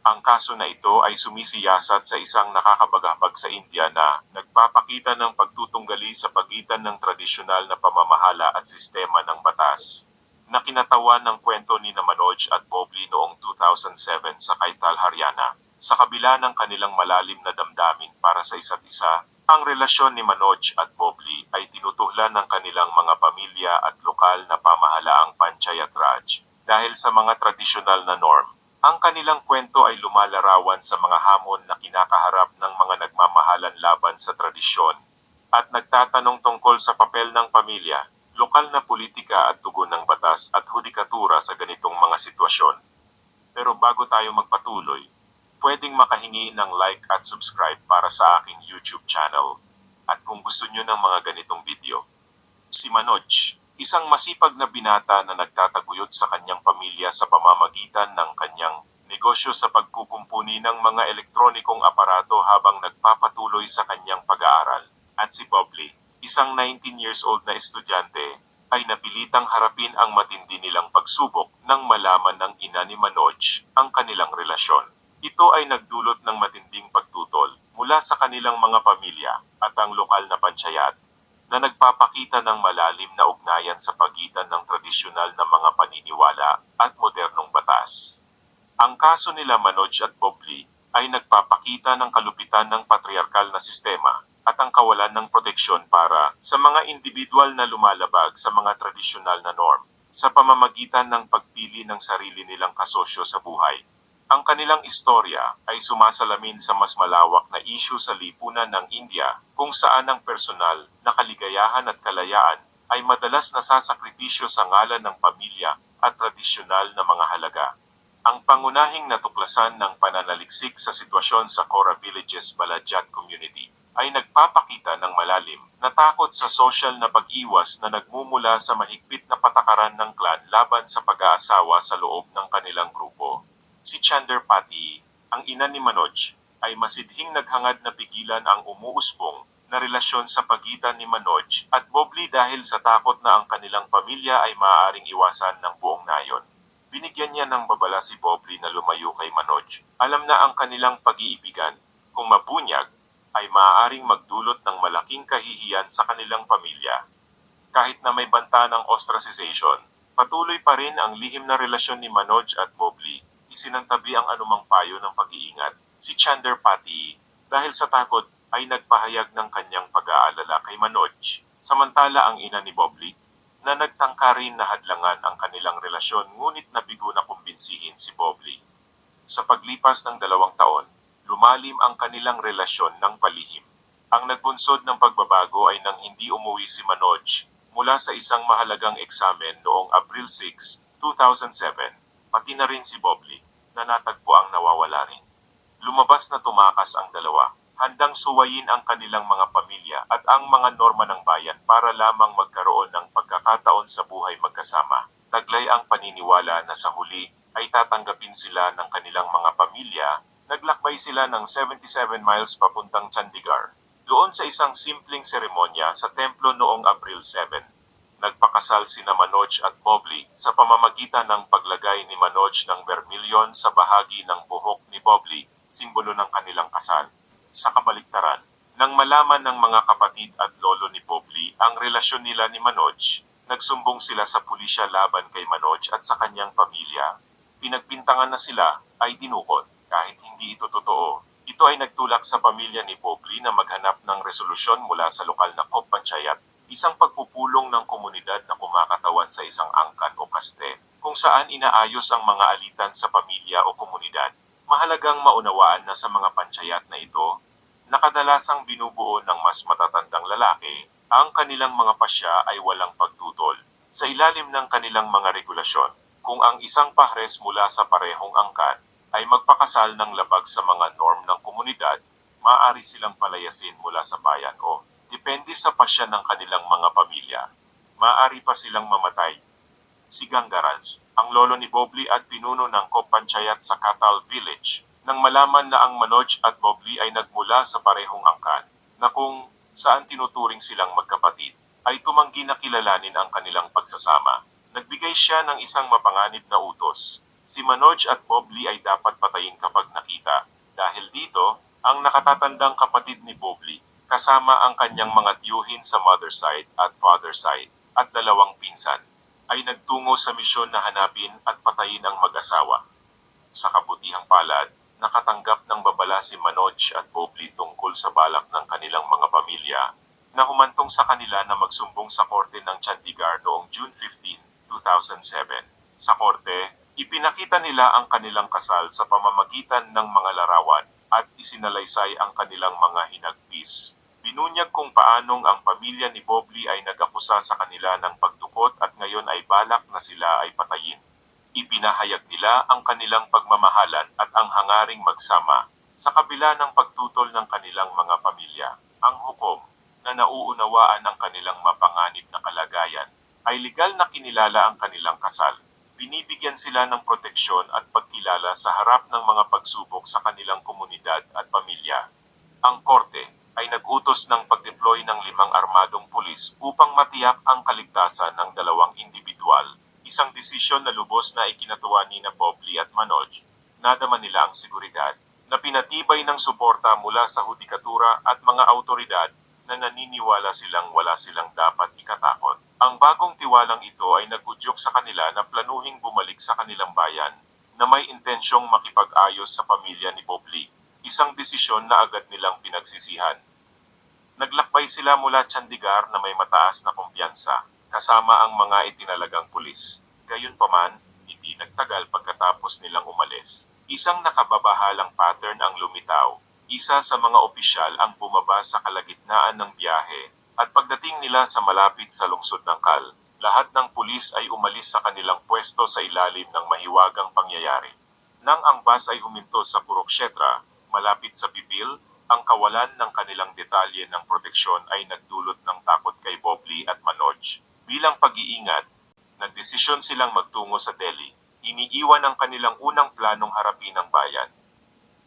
Ang kaso na ito ay sumisiyasat sa isang nakakabagabag sa India na nagpapakita ng pagtutunggali sa pagitan ng tradisyonal na pamamahala at sistema ng batas. Na kinatawan ng kwento ni Manoj at Bobli noong 2007 sa Kaital, Haryana. Sa kabila ng kanilang malalim na damdamin para sa isa't isa, ang relasyon ni Manoj at Bobli ay tinutuhlan ng kanilang mga pamilya at lokal na pamahalaang Panchayat Raj. Dahil sa mga tradisyonal na norm, ang kanilang kwento ay lumalarawan sa mga hamon na kinakaharap ng mga nagmamahalan laban sa tradisyon at nagtatanong tungkol sa papel ng pamilya, lokal na politika at tugon ng batas at hudikatura sa ganitong mga sitwasyon. Pero bago tayo magpatuloy, pwedeng makahingi ng like at subscribe para sa aking YouTube channel. At kung gusto nyo ng mga ganitong video, si Manoj, isang masipag na binata na nagtataguyod sa kanyang pamilya sa pamamagitan ng kanyang negosyo sa pagkukumpuni ng mga elektronikong aparato habang nagpapatuloy sa kanyang pag-aaral. At si Bobli, isang 19 years old na estudyante, ay napilitang harapin ang matindi nilang pagsubok nang malaman ng ina ni Manoj ang kanilang relasyon. Ito ay nagdulot ng matinding pagtutol mula sa kanilang mga pamilya at ang lokal na panchayat na nagpapakita ng malalim na ugnayan sa pagitan ng tradisyonal na mga paniniwala at modernong batas. Ang kaso nila Manoj at Bobli ay nagpapakita ng kalupitan ng patriarkal na sistema at ang kawalan ng proteksyon para sa mga individual na lumalabag sa mga tradisyonal na norm sa pamamagitan ng pagpili ng sarili nilang kasosyo sa buhay. Ang kanilang istorya ay sumasalamin sa mas malawak na isyu sa lipunan ng India kung saan ang personal na kaligayahan at kalayaan ay madalas nasasakripisyo sa ngalan ng pamilya at tradisyonal na mga halaga. Ang pangunahing natuklasan ng pananaliksik sa sitwasyon sa Cora Villages Balajat Community ay nagpapakita ng malalim na takot sa social na pag-iwas na nagmumula sa mahigpit na patakaran ng klan laban sa pag-aasawa sa loob ng kanilang grupo. Si Chander Pati, ang ina ni Manoj, ay masidhing naghangad na pigilan ang umuusbong na relasyon sa pagitan ni Manoj at Bobli dahil sa takot na ang kanilang pamilya ay maaaring iwasan ng buong nayon. Binigyan niya ng babala si Bobli na lumayo kay Manoj. Alam na ang kanilang pag-iibigan, kung mabunyag, ay maaaring magdulot ng malaking kahihiyan sa kanilang pamilya. Kahit na may banta ng ostracization, patuloy pa rin ang lihim na relasyon ni Manoj at Bobli isinantabi ang anumang payo ng pag-iingat. Si Chander Pati, dahil sa takot, ay nagpahayag ng kanyang pag-aalala kay Manoj. Samantala ang ina ni Bobli, na nagtangka rin na hadlangan ang kanilang relasyon ngunit nabigo na kumbinsihin si Bobli. Sa paglipas ng dalawang taon, lumalim ang kanilang relasyon ng palihim. Ang nagbunsod ng pagbabago ay nang hindi umuwi si Manoj mula sa isang mahalagang eksamen noong April 6, 2007 pati na rin si Bobli, na natagpo ang nawawala rin. Lumabas na tumakas ang dalawa, handang suwayin ang kanilang mga pamilya at ang mga norma ng bayan para lamang magkaroon ng pagkakataon sa buhay magkasama. Taglay ang paniniwala na sa huli ay tatanggapin sila ng kanilang mga pamilya, naglakbay sila ng 77 miles papuntang Chandigarh. Doon sa isang simpleng seremonya sa templo noong April 7, nagpakasal sina Manoj at Bobli sa pamamagitan ng paglagay ni Manoj ng bermilyon sa bahagi ng buhok ni Bobli, simbolo ng kanilang kasal. Sa kabaliktaran, nang malaman ng mga kapatid at lolo ni Bobli ang relasyon nila ni Manoj, nagsumbong sila sa pulisya laban kay Manoj at sa kanyang pamilya. Pinagpintangan na sila ay dinukot kahit hindi ito totoo. Ito ay nagtulak sa pamilya ni Bobli na maghanap ng resolusyon mula sa lokal na Kop Panchayat isang pagpupulong ng komunidad na kumakatawan sa isang angkan o kaste, kung saan inaayos ang mga alitan sa pamilya o komunidad. Mahalagang maunawaan na sa mga panchayat na ito, nakadalasang binubuo ng mas matatandang lalaki, ang kanilang mga pasya ay walang pagtutol. Sa ilalim ng kanilang mga regulasyon, kung ang isang pahres mula sa parehong angkan ay magpakasal ng labag sa mga norm ng komunidad, maaari silang palayasin mula sa bayan o Depende sa pasya ng kanilang mga pamilya. Maari pa silang mamatay. Si Gangaraj, ang lolo ni Bobli at pinuno ng Kopanchayat sa Katal Village, nang malaman na ang Manoj at Bobli ay nagmula sa parehong angkan, na kung saan tinuturing silang magkapatid, ay tumanggi na kilalanin ang kanilang pagsasama. Nagbigay siya ng isang mapanganib na utos. Si Manoj at Bobli ay dapat patayin kapag Ang nakatatandang kapatid ni Bobli, kasama ang kanyang mga tiyuhin sa mother side at father side, at dalawang pinsan, ay nagtungo sa misyon na hanapin at patayin ang mag-asawa. Sa kabutihang palad, nakatanggap ng babala si Manoj at Bobli tungkol sa balak ng kanilang mga pamilya na humantong sa kanila na magsumbong sa korte ng Chandigarh noong June 15, 2007. Sa korte, ipinakita nila ang kanilang kasal sa pamamagitan ng mga larawan at isinalaysay ang kanilang mga hinagpis. Binunyag kung paanong ang pamilya ni Bobli ay nag-akusa sa kanila ng pagdukot at ngayon ay balak na sila ay patayin. Ipinahayag nila ang kanilang pagmamahalan at ang hangaring magsama sa kabila ng pagtutol ng kanilang mga pamilya. Ang hukom na nauunawaan ang kanilang mapanganib na kalagayan ay legal na kinilala ang kanilang kasal. Binibigyan sila ng proteksyon at pagkilala sa harap ng mga pagsubok sa kanilang komunidad at pamilya. Ang korte ay nag-utos ng pagdeploy ng limang armadong pulis upang matiyak ang kaligtasan ng dalawang individual, isang desisyon na lubos na ikinatuwa ni na Bobli at Manoj. Nadama nila ang seguridad na pinatibay ng suporta mula sa hudikatura at mga autoridad na naniniwala silang wala silang dapat ikatakot. Ang bagong tiwalang ito ay nagudyok sa kanila na planuhing bumalik sa kanilang bayan na may intensyong makipag-ayos sa pamilya ni Bobli, isang desisyon na agad nilang pinagsisihan. Naglakbay sila mula Chandigarh na may mataas na kumpiyansa, kasama ang mga itinalagang pulis. Gayunpaman, hindi nagtagal pagkatapos nilang umalis. Isang nakababahalang pattern ang lumitaw. Isa sa mga opisyal ang bumaba sa kalagitnaan ng biyahe at pagdating nila sa malapit sa lungsod ng Kal, lahat ng pulis ay umalis sa kanilang pwesto sa ilalim ng mahiwagang pangyayari. Nang ang bus ay huminto sa Kurukshetra, malapit sa Pipil, ang kawalan ng kanilang detalye ng proteksyon ay nagdulot ng takot kay Bobli at Manoj. Bilang pag-iingat, nagdesisyon silang magtungo sa Delhi. Iniiwan ang kanilang unang planong harapin ang bayan.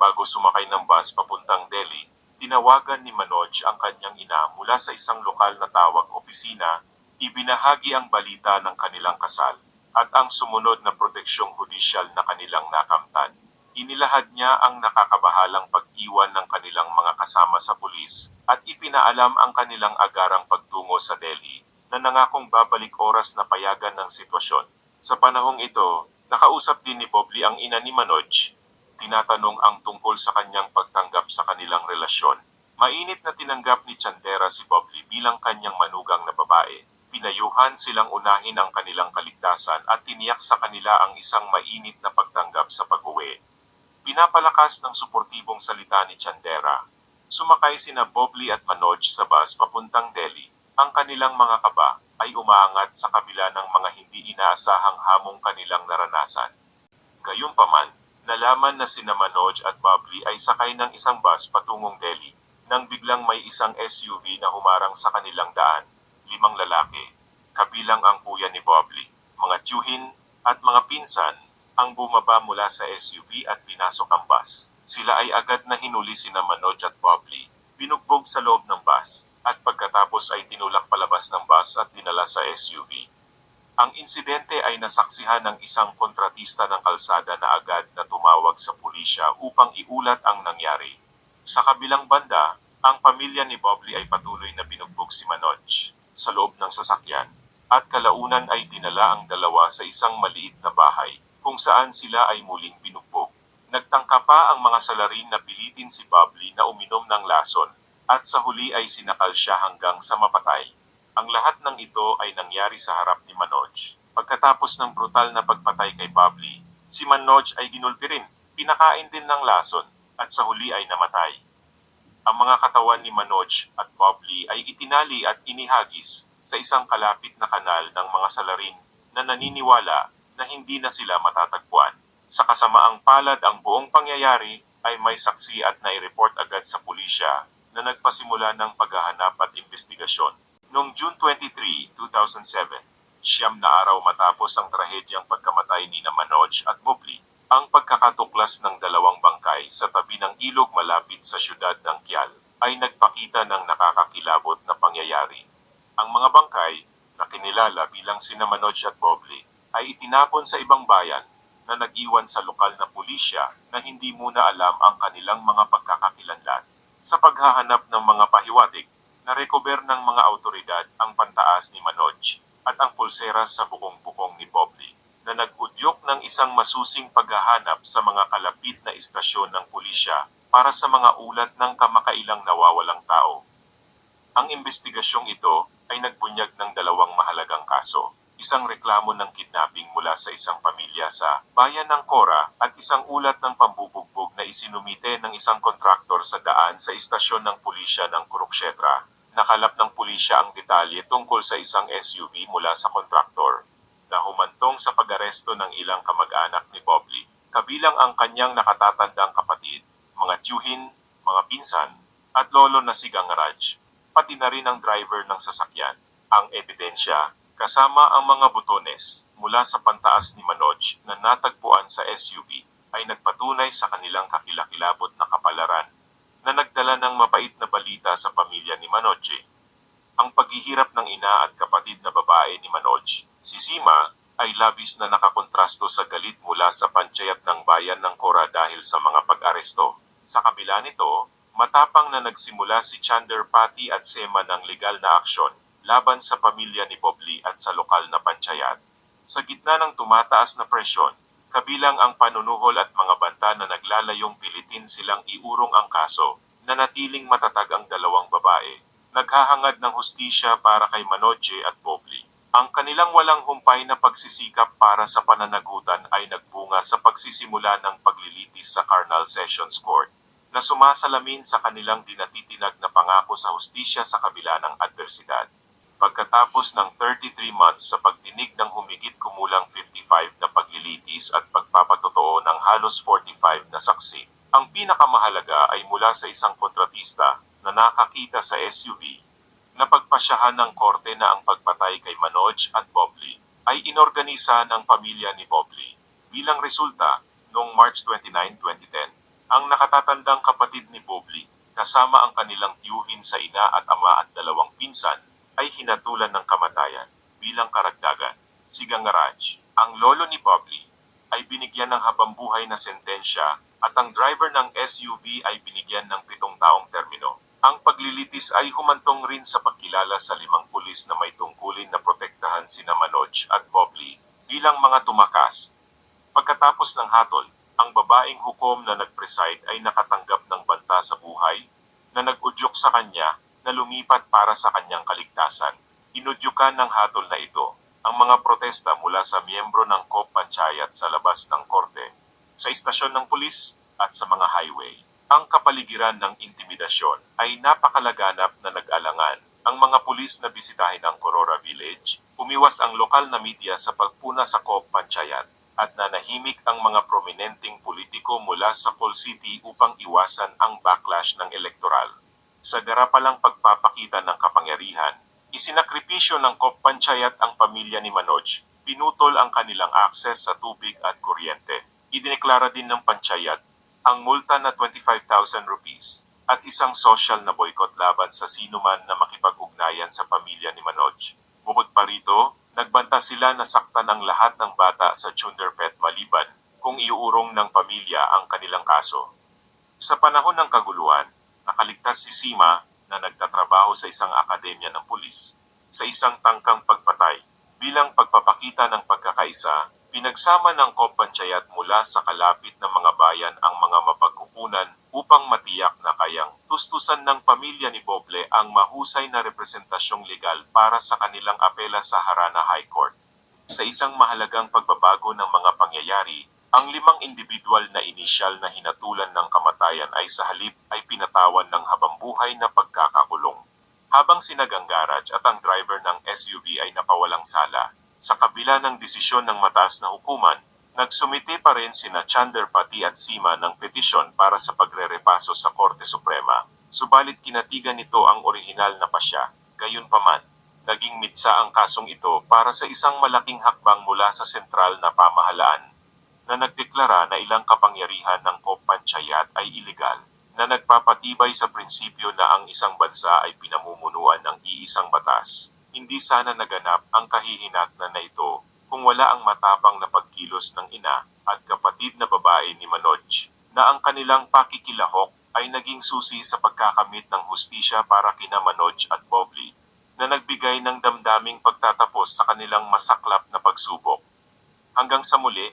Bago sumakay ng bus papuntang Delhi, tinawagan ni Manoj ang kanyang ina mula sa isang lokal na tawag opisina, ibinahagi ang balita ng kanilang kasal, at ang sumunod na proteksyong hudisyal na kanilang nakamtan. Inilahad niya ang nakakabahalang pag-iwan ng kanilang mga kasama sa pulis at ipinaalam ang kanilang agarang pagtungo sa Delhi na nangakong babalik oras na payagan ng sitwasyon. Sa panahong ito, nakausap din ni Bobli ang ina ni Manoj. Tinatanong ang tungkol sa kanyang pagtanggap sa kanilang relasyon. Mainit na tinanggap ni Chandera si Bobli bilang kanyang manugang na babae. Pinayuhan silang unahin ang kanilang kaligtasan at tiniyak sa kanila ang isang mainit na pagtanggap sa pag-uwi. Pinapalakas ng suportibong salita ni Chandera. Sumakay sina Bobli at Manoj sa bus papuntang Delhi. Ang kanilang mga kaba ay umaangat sa kabila ng mga hindi inaasahang hamong kanilang naranasan. Gayunpaman, nalaman na sina Manoj at Bobli ay sakay ng isang bus patungong Delhi nang biglang may isang SUV na humarang sa kanilang daan, limang lalaki, kabilang ang kuya ni Bobli, mga tiyuhin at mga pinsan ang bumaba mula sa SUV at pinasok ang bus. Sila ay agad na hinuli sina Manoj at Bobli, binugbog sa loob ng bus, at pagkatapos ay tinulak palabas ng bus at dinala sa SUV. Ang insidente ay nasaksihan ng isang kontratista ng kalsada na agad na tumawag sa pulisya upang iulat ang nangyari. Sa kabilang banda, ang pamilya ni Bobli ay patuloy na binugbog si Manoj sa loob ng sasakyan at kalaunan ay dinala ang dalawa sa isang maliit na bahay kung saan sila ay muling binugbog. Nagtangka pa ang mga salarin na pilitin si Bobli na uminom ng lason at sa huli ay sinakal siya hanggang sa mapatay. Ang lahat ng ito ay nangyari sa harap ni Manoj. Pagkatapos ng brutal na pagpatay kay Bobli, si Manoj ay ginulpi rin, pinakain din ng lason, at sa huli ay namatay. Ang mga katawan ni Manoj at Bobli ay itinali at inihagis sa isang kalapit na kanal ng mga salarin na naniniwala na hindi na sila matatagpuan. Sa kasamaang palad ang buong pangyayari ay may saksi at nai-report agad sa pulisya na nagpasimula ng paghahanap at investigasyon. Noong June 23, 2007, siyam na araw matapos ang trahedyang pagkamatay ni Manoj at Bobli, ang pagkakatuklas ng dalawang bangkay sa tabi ng ilog malapit sa syudad ng Kial ay nagpakita ng nakakakilabot na pangyayari. Ang mga bangkay, na kinilala bilang sina Manoj at Bobli, ay itinapon sa ibang bayan na nag-iwan sa lokal na pulisya na hindi muna alam ang kanilang mga pagkakakilanlan. Sa paghahanap ng mga pahiwatig, narecover ng mga autoridad ang pantaas ni Manoj at ang pulseras sa bukong-bukong ni Bobby na nag-udyok ng isang masusing paghahanap sa mga kalapit na istasyon ng pulisya para sa mga ulat ng kamakailang nawawalang tao. Ang investigasyong ito ay nagbunyag ng dalawang mahalagang kaso. Isang reklamo ng kidnapping mula sa isang pamilya sa bayan ng Cora at isang ulat ng pambubugbog na isinumite ng isang kontraktor sa daan sa istasyon ng pulisya ng Kurukshetra. Nakalap ng pulisya ang detalye tungkol sa isang SUV mula sa kontraktor na humantong sa pag-aresto ng ilang kamag-anak ni Bobby, kabilang ang kanyang nakatatandang kapatid, mga tiyuhin, mga pinsan, at lolo na si Gangaraj, pati na rin ang driver ng sasakyan. Ang ebidensya, kasama ang mga butones mula sa pantaas ni Manoj na natagpuan sa SUV, ay nagpatunay sa kanilang kakilakilabot na kapalaran na nagdala ng mapait na balita sa pamilya ni Manoj. Ang paghihirap ng ina at kapatid na babae ni Manoj, si Sima, ay labis na nakakontrasto sa galit mula sa panchayat ng bayan ng Cora dahil sa mga pag-aresto. Sa kabila nito, matapang na nagsimula si Chander Pati at Sema ng legal na aksyon laban sa pamilya ni Bobli at sa lokal na panchayat. Sa gitna ng tumataas na presyon, kabilang ang panunuhol at mga banta na naglalayong pilitin silang iurong ang kaso, nanatiling matatag ang dalawang babae. Naghahangad ng hustisya para kay Manoche at Bobli. Ang kanilang walang humpay na pagsisikap para sa pananagutan ay nagbunga sa pagsisimula ng paglilitis sa Carnal Sessions Court na sumasalamin sa kanilang dinatitinag na pangako sa hustisya sa kabila ng adversidad. Pagkatapos ng 33 months sa pagdinig ng humigit kumulang 55 na paglilitis at pagpapatotoo ng halos 45 na saksi, ang pinakamahalaga ay mula sa isang kontratista na nakakita sa SUV napagpasyahan ng korte na ang pagpatay kay Manoj at Bobli ay inorganisa ng pamilya ni Bobli. Bilang resulta, noong March 29, 2010, ang nakatatandang kapatid ni Bobli, kasama ang kanilang tiyuhin sa ina at ama at dalawang pinsan, ay hinatulan ng kamatayan. Bilang karagdagan, si Gangaraj, ang lolo ni Bobli, ay binigyan ng habambuhay na sentensya at ang driver ng SUV ay binigyan ng pitong taong termino. Ang paglilitis ay humantong rin sa pagkilala sa limang pulis na may tungkulin na protektahan sina Manoj at Bobli bilang mga tumakas. Pagkatapos ng hatol, ang babaeng hukom na nag-preside ay nakatanggap ng banta sa buhay na nag-udyok sa kanya na lumipat para sa kanyang kaligtasan. Inudyukan ng hatol na ito ang mga protesta mula sa miyembro ng COP Panchayat sa labas ng korte, sa istasyon ng pulis at sa mga highway. Ang kapaligiran ng intimidasyon ay napakalaganap na nag-alangan. Ang mga pulis na bisitahin ang Corora Village, umiwas ang lokal na media sa pagpuna sa COP Panchayat at nanahimik ang mga prominenteng politiko mula sa Col City upang iwasan ang backlash ng elektoral. Sa garapalang pagpapakita ng kapangyarihan, isinakripisyo ng COP Panchayat ang pamilya ni Manoj, pinutol ang kanilang akses sa tubig at kuryente. Idineklara din ng Panchayat ang multa na 25,000 rupees at isang social na boycott laban sa sinuman na makipag-ugnayan sa pamilya ni Manoj. Bukod pa rito, nagbanta sila na saktan ang lahat ng bata sa Chunderpet maliban kung iuurong ng pamilya ang kanilang kaso. Sa panahon ng kaguluhan, nakaligtas si Sima na nagtatrabaho sa isang akademya ng pulis sa isang tangkang pagpatay bilang pagpapakita ng pagkakaisa Pinagsama ng Kompanchayat mula sa kalapit na mga bayan ang mga mapagkukunan upang matiyak na kayang tustusan ng pamilya ni Boble ang mahusay na representasyong legal para sa kanilang apela sa Harana High Court. Sa isang mahalagang pagbabago ng mga pangyayari, ang limang individual na inisyal na hinatulan ng kamatayan ay sa halip ay pinatawan ng habambuhay na pagkakakulong. Habang sinagang garage at ang driver ng SUV ay napawalang sala, sa kabila ng desisyon ng mataas na hukuman, nagsumite pa rin sina Chander Pati at Sima ng petisyon para sa pagre-repaso sa Korte Suprema. Subalit kinatigan nito ang orihinal na pasya. Gayunpaman, naging mitsa ang kasong ito para sa isang malaking hakbang mula sa sentral na pamahalaan na nagdeklara na ilang kapangyarihan ng Kopanchayat ay ilegal, na nagpapatibay sa prinsipyo na ang isang bansa ay pinamumunuan ng iisang batas hindi sana naganap ang kahihinatnan na ito kung wala ang matapang na pagkilos ng ina at kapatid na babae ni Manoj, na ang kanilang pakikilahok ay naging susi sa pagkakamit ng hustisya para kina Manoj at Bobli, na nagbigay ng damdaming pagtatapos sa kanilang masaklap na pagsubok. Hanggang sa muli,